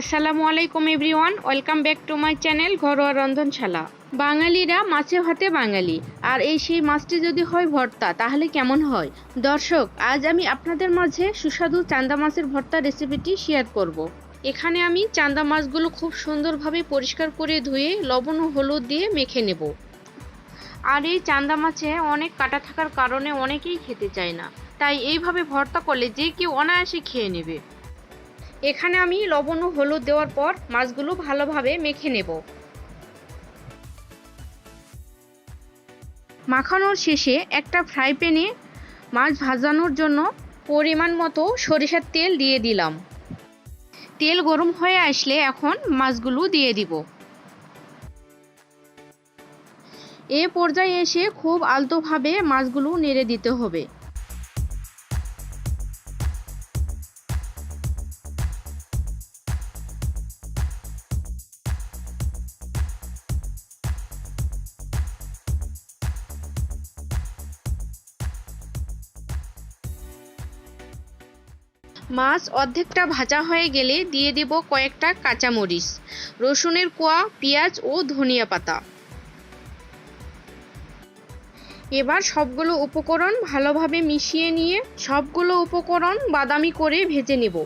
আসসালামু আলাইকুম everyone, welcome back to my channel ঘরোয়া রন্ধনশালা। বাঙালিরা মাছে ভাতে বাঙালি, আর এই সেই মাছটি যদি হয় ভর্তা, তাহলে কেমন হয়? দর্শক, আজ আমি আপনাদের মাঝে সুস্বাদু চান্দা মাছের ভর্তা রেসিপিটি শেয়ার করব। এখানে আমি চান্দা মাছগুলো খুব সুন্দরভাবে পরিষ্কার করে ধুয়ে লবণ ও হলুদ দিয়ে মেখে নেব। আর এই চান্দা মাছে অনেক কাটা থাকার কারণে অনেকেই খেতে চায় না। তাই এইভাবে ভর্তা করলে যে কেউ অনায়াসে খেয়ে নেবে। এখানে আমি লবণ ও হলুদ দেওয়ার পর মাছগুলো ভালোভাবে মেখে নেব। মাখানোর শেষে একটা ফ্রাই প্যানে মাছ ভাজানোর জন্য পরিমাণ মতো সরিষার তেল দিয়ে দিলাম। তেল গরম হয়ে আসলে এখন মাছগুলো দিয়ে দিব। এ পর্যায়ে এসে খুব আলতোভাবে মাছগুলো নেড়ে দিতে হবে। মাছ অর্ধেকটা ভাজা হয়ে গেলে দিয়ে দেব কয়েকটা কাঁচামরিচ, রসুনের কোয়া, পেঁয়াজ ও ধনিয়া পাতা। এবার সবগুলো উপকরণ ভালোভাবে মিশিয়ে নিয়ে সবগুলো উপকরণ বাদামি করে ভেজে নেব।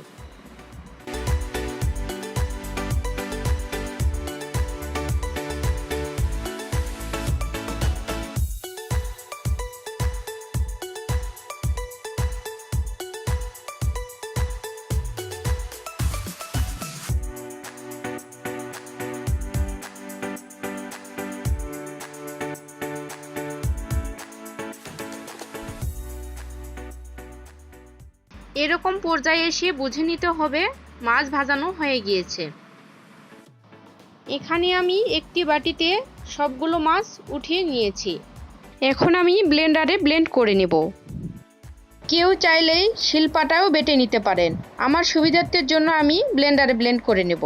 এরকম পর্যায়ে এসে বুঝে নিতে হবে মাছ ভাজানো হয়ে গিয়েছে। এখানে আমি একটি বাটিতে সবগুলো মাছ উঠিয়ে নিয়েছি। এখন আমি ব্লেন্ডারে ব্লেন্ড করে নেব। কেউ চাইলেই শিলপাটাও বেটে নিতে পারেন। আমার সুবিধার্থের জন্য আমি ব্লেন্ডারে ব্লেন্ড করে নেব।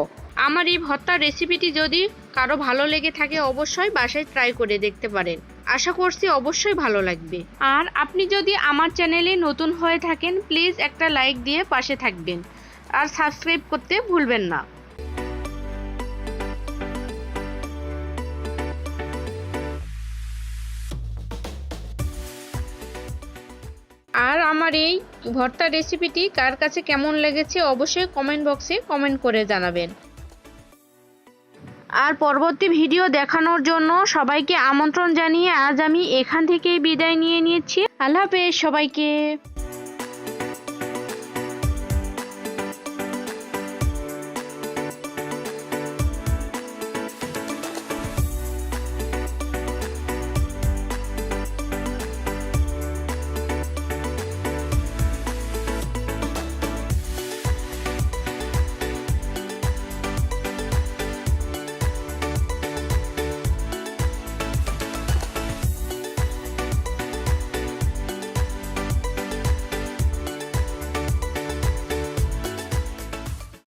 আমার এই ভর্তার রেসিপিটি যদি কারও ভালো লেগে থাকে, অবশ্যই বাসায় ট্রাই করে দেখতে পারেন। আশা করছি অবশ্যই ভালো লাগবে। আর আপনি যদি আমার চ্যানেলে নতুন হয়ে থাকেন, প্লিজ একটা লাইক দিয়ে পাশে থাকবেন। আর সাবস্ক্রাইব করতে ভুলবেন না। আর আমার এই ভর্তা রেসিপিটি কার কাছে কেমন লেগেছে, অবশ্যই কমেন্ট বক্সে কমেন্ট করে জানাবেন। আর পরবর্তী ভিডিও দেখানোর জন্য সবাইকে আমন্ত্রণ জানিয়ে আজ আমি এখান থেকেই বিদায় নিয়ে নিয়েছি আল্লাহ হাফেজ সবাইকে।